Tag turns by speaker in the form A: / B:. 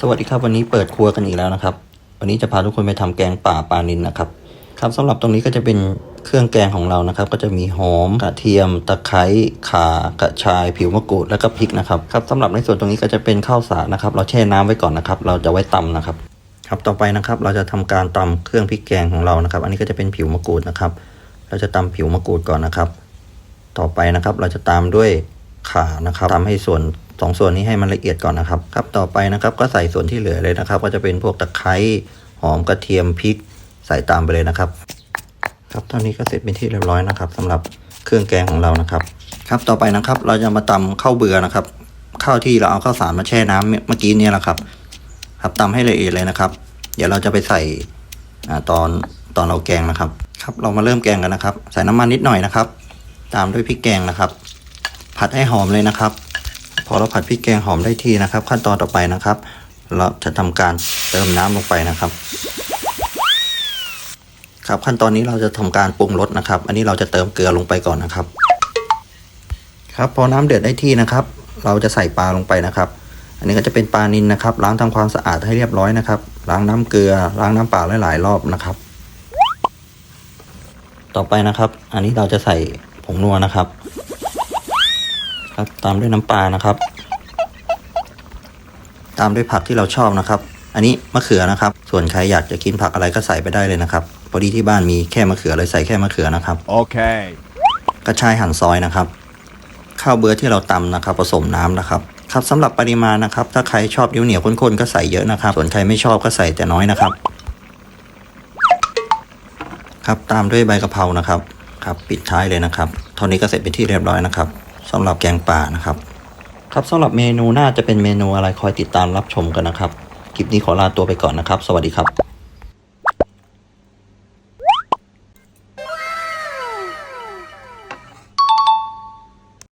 A: สวัสดีครับวันนี้เปิดครัวกันอีกแล้วนะครับ วันนี้จะพาทุกคนไปทำแกงป่าปลานินนะครับ ครับสำหรับตรงนี้ก็จะเป็นเครื่องแกงของเรานะครับ ก็จะมีหอมกระเทียม ตะไคร้ข่ากระชาย ผิวมะกรูดแล้วก็พริกนะครับครับสำหรับในส่วนตรงนี้ก็จะเป็นข้าวสารนะครับ เราแช่น้ำไว้ก่อนนะครับ เราจะไว้ตำนะครับ ครับต่อไปนะครับเราจะทำการตำเครื่องพริกแกงของเรานะครับ อันนี้ก็จะเป็นผิวมะกรูดนะครับ เราจะตำผิวมะกรูดก่อนนะครับ ต่อไปนะครับเราจะตามด้วยข่านะครับทำให้ส่วน สองส่วนนี้ให้มันละเอียดก่อนนะครับครับต่อไปนะครับก็ใส่ส่วนที่เหลือเลยนะครับ ก็จะเป็นพวกตะไคร้หอมกระเทียมพริกใส่ตามไปเลยนะครับ ครับเท่านี้ก็เสร็จเป็นที่เรียบร้อยนะครับสำหรับเครื่องแกงของเรานะครับ ครับต่อไปนะครับเราจะมาตำข้าวเบื่อนะครับข้าวที่เราเอาข้าวสารมาแช่น้ำเมื่อกี้เนี่ยแหละครับ ครับตำให้ละเอียดเลยนะครับ เดี๋ยวเราจะไปใส่อ่าตอนตอนเราแกงนะครับ ครับเรามาเริ่มแกงกันนะครับ ใส่น้ำมันนิดหน่อยนะครับ ตามด้วยพริกแกงนะครับ ผัดให้หอมเลยนะครับ พอเราผัดพริกแกงหอมได้ที่นะครับ ขั้นตอนต่อไปนะครับ เราจะทำการเติมน้ำลงไปนะครับ ครับขั้นตอนนี้เราจะทำการปรุงรสนะครับ อันนี้เราจะเติมเกลือลงไปก่อนนะครับ ครับพอน้ำเดือดได้ที่นะครับ เราจะใส่ปลาลงไปนะครับอันนี้ก็จะเป็นปลานินนะครับ ล้างทำความสะอาดให้เรียบร้อยนะครับ ล้างน้ำเกลือ ล้างน้ำเปล่าหลายๆรอบนะครับ ต่อไปนะครับ อันนี้เราจะใส่ผงนัวนะครับ ครับ ตามด้วยน้ำปลานะครับ ตามด้วยผักที่เราชอบนะครับ อันนี้มะเขือนะครับ ส่วนใครอยากจะกินผักอะไรก็ใส่ไปได้เลยนะครับพอดีที่บ้านมีแค่มะเขือเลยใส่แค่มะเขือนะครับ
B: Okay.
A: กระชายหั่นซอยนะครับ ข้าวเบื่อที่เราตำนะครับ ผสมน้ำนะครับครับสำหรับปริมาณนะครับ ถ้าใครชอบเหนียวเหนียวๆข้นๆก็ใส่เยอะนะครับ ส่วนใครไม่ชอบก็ใส่แต่น้อยนะครับ ครับตามด้วยใบกะเพรานะครับ ครับปิดท้ายเลยนะครับ เท่านี้ก็เสร็จเป็นที่เรียบร้อยนะครับสำหรับแกงป่านะครับครับสำหรับเมนูหน้าจะเป็นเมนูอะไรคอยติดตามรับชมกันนะครับคลิปนี้ขอลาตัวไปก่อนนะครับ สวัสดีครับ